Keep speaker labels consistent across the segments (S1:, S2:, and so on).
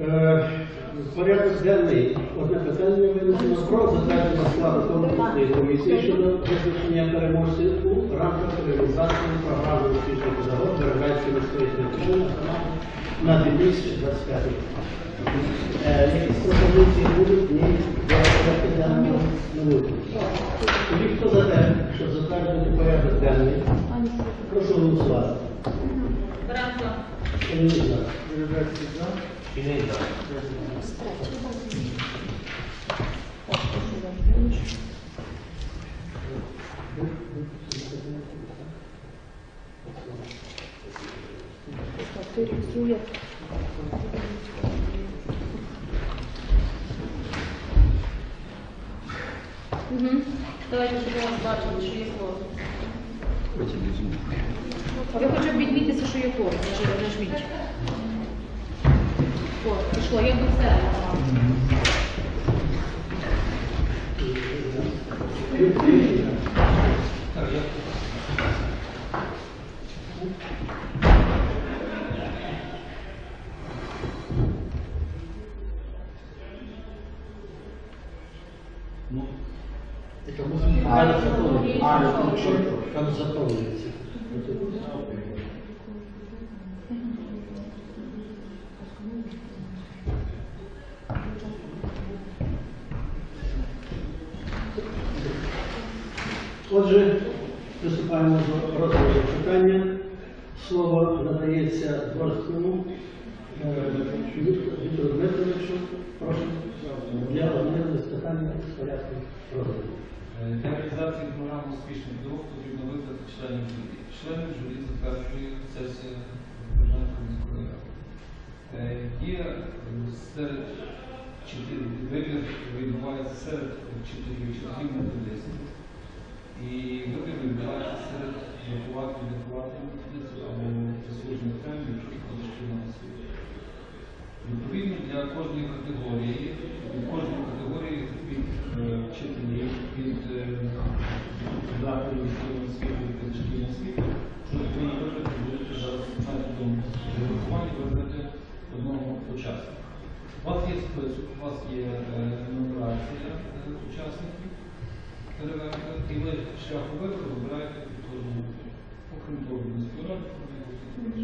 S1: Е, Порядок денний. Одне питання винесено про затвердження складу конкурсної комісії щодо визначення переможців у рамках реалізації програми успішний педагог Берегайської міської територіальної на 2025 рік. Е, Якісь пропозиції будуть? Ні. Для порядку денного не буде. Тоді хто за те, щоб затвердити порядок денний? Прошу голосувати.
S2: Баранко.
S1: Еліза.
S2: Угу. Давайте щоб я вас бачила, що є хоча б відмітьтеся, що код, нажи- нажміть. О, пішло, я до себе.
S1: Аля Отже, приступаємо до розгляду питання. Слово надається Дворському е, Віктору Дмитровичу. Прошу для ознайомлення з питанням порядку розгляду.
S3: Е, Для реалізації програми успішний дорог потрібно вибрати членів журі. Члени журі затверджує сесія Державної міської. Е, Є е, серед вчителів, вибір відбувається серед вчителів вчителів методистів. І вибір відбувається серед вихователів, вихователів методистів або заслужених тренерів, в шкільну освіту. Відповідно для кожної категорії, закладів шкільної освіти, від шкільної освіти, що ви вибрати будете зараз методом врахування вибрати одного учасника. У вас є список, у вас є е, нумерація е, учасників, і ви шляхом вибору вибираєте кожного, окрім того, від міської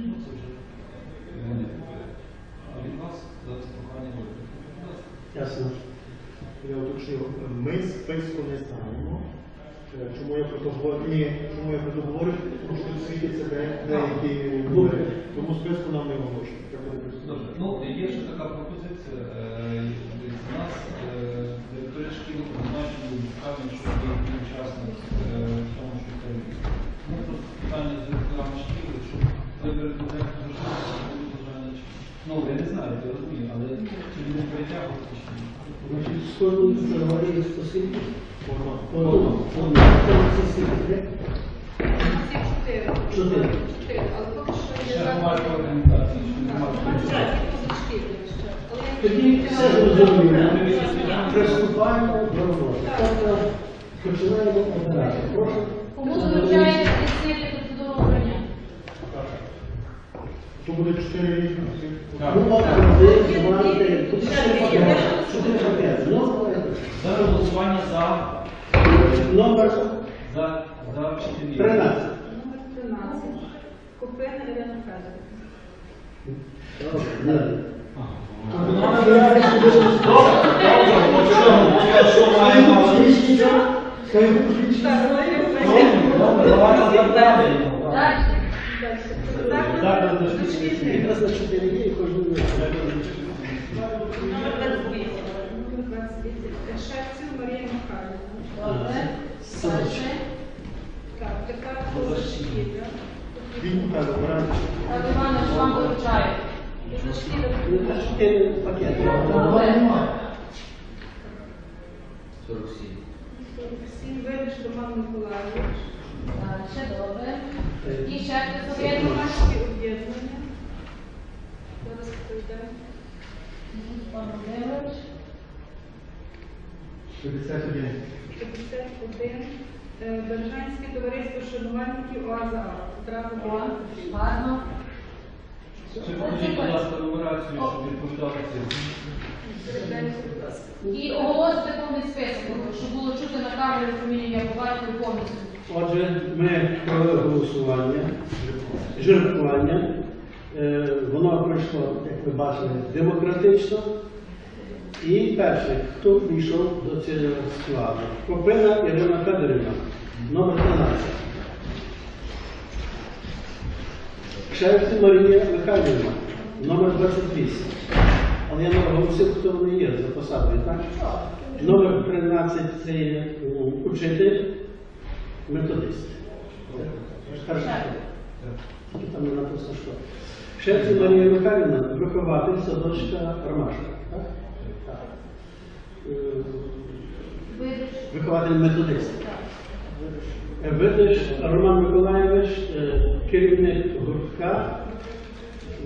S3: ну це вже вони вибирають. А від вас зараз прохання вибрати.
S1: Ясно.
S4: Ми списку не знаємо. Е, Чому я про то говорю? Ні, чому я про то говорю? Тому що в світі це деякі номери. Тому списку нам не.
S3: Добре, ну є ще така пропозиція. Е, дивіться, У нас е, директори шкіл призначені вказано, що є один учасник е, в тому, що це Ну, просто питання з директорами шкіл, якщо виберете директора шкіл, то буде бажання чи- Ну, я не знаю, я розумію, але чи не притягувати чи ні?
S1: Значить, з кожної категорії спосіб.
S4: Формат.
S1: Одну. Одну. Це всі скільки?
S2: У нас є чотири.
S1: Чотири.
S2: Чотири, але поки що є
S3: Ще
S2: заклад.
S3: громадська організація, ще
S2: Так,
S3: громадська
S2: організації ще. Але
S1: Тоді все зрозуміло. Приступаємо до роботи. Тобто починаємо обирати. Прошу.
S2: Кому залучається
S4: То буде чотири різні.
S3: Так.
S1: Ну, от, один, два, три. Тут ще пакет. Чотири пакети. Ну, давайте.
S3: За голосування за,
S1: Номер
S3: за, за вчителів.
S1: 13.
S2: Номер 13. Купина Ірина Федорівна.
S1: Добре, далі.
S2: Далі. Заклад дошкільний.
S1: Якраз на чотири є і кожен
S2: Номер 28. Номер 28. Шевців Марія Михайлівна. Добре. Так, тепер позашкілля.
S4: Він так, обирайте.
S2: Так, Іванович, вам доручаю. Позашкілля.
S1: На чотири пакети.
S2: Всім вибач Роман Миколаївич.
S5: Ще добре. І ще хтось об'єднання?
S2: Громадські об'єднання. Зараз пройдемо.
S5: Пан Володимирович.
S4: 51.
S2: 51. Е, Бережанське товариство шанувальників ОАЗА.
S5: Гарно.
S3: Покажіть, будь ласка, нумерацію, щоб відповідати.
S5: І оголосити повний список, щоб було чути на камері фамілію я побачив повністю.
S1: Отже, ми провели голосування, жеребкування. Е, Воно пройшло, як ви бачили, демократично. І перший, хто прийшов до цього складу? Копина Ірина Федорівна, номер 13. Шевці Марія Михайлівна, номер 28. Але я не оголосив, хто вони є за посадою, так? Номер 13 це є учитель, методист. Перший. Там не написано, що. Шевці Марія Михайлівна, вихователь садочка Ромашка. Так? Так. Е, Вихователь методист. Видиш Роман Миколаєвич, е, керівник гуртка,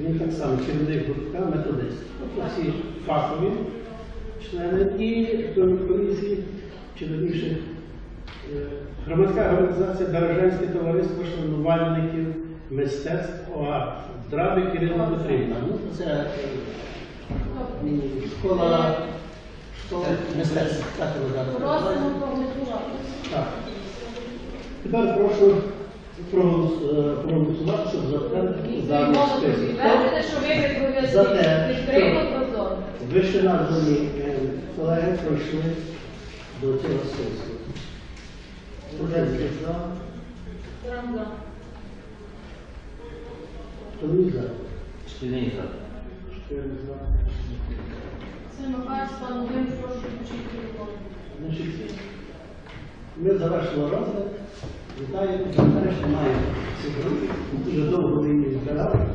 S1: він так само керівник гуртка, методист. Тобто всі фахові члени і до комісії, чи верніше, е, громадська організація Бережанське товариство шанувальників мистецтв ОАРТ. Драбик Ірина Петрівна. Ну, це е, школа, школа мистецтв. Так так. Тепер прошу е, проголосувати, щоб затвердити даний
S5: знову
S1: список.
S5: що ви
S1: За те, що-. Вище названі е, колеги пройшли до цього списку. Студентський за,
S2: Рамзан.
S1: Томі за,
S6: Шкільний зал.
S1: чотири за.
S5: Це Михайло Становин, прошу включити телефон.
S1: Значить, ми завершили розгляд. Вітаю, нарешті маємо ці групи. Дуже довго ми її збирали.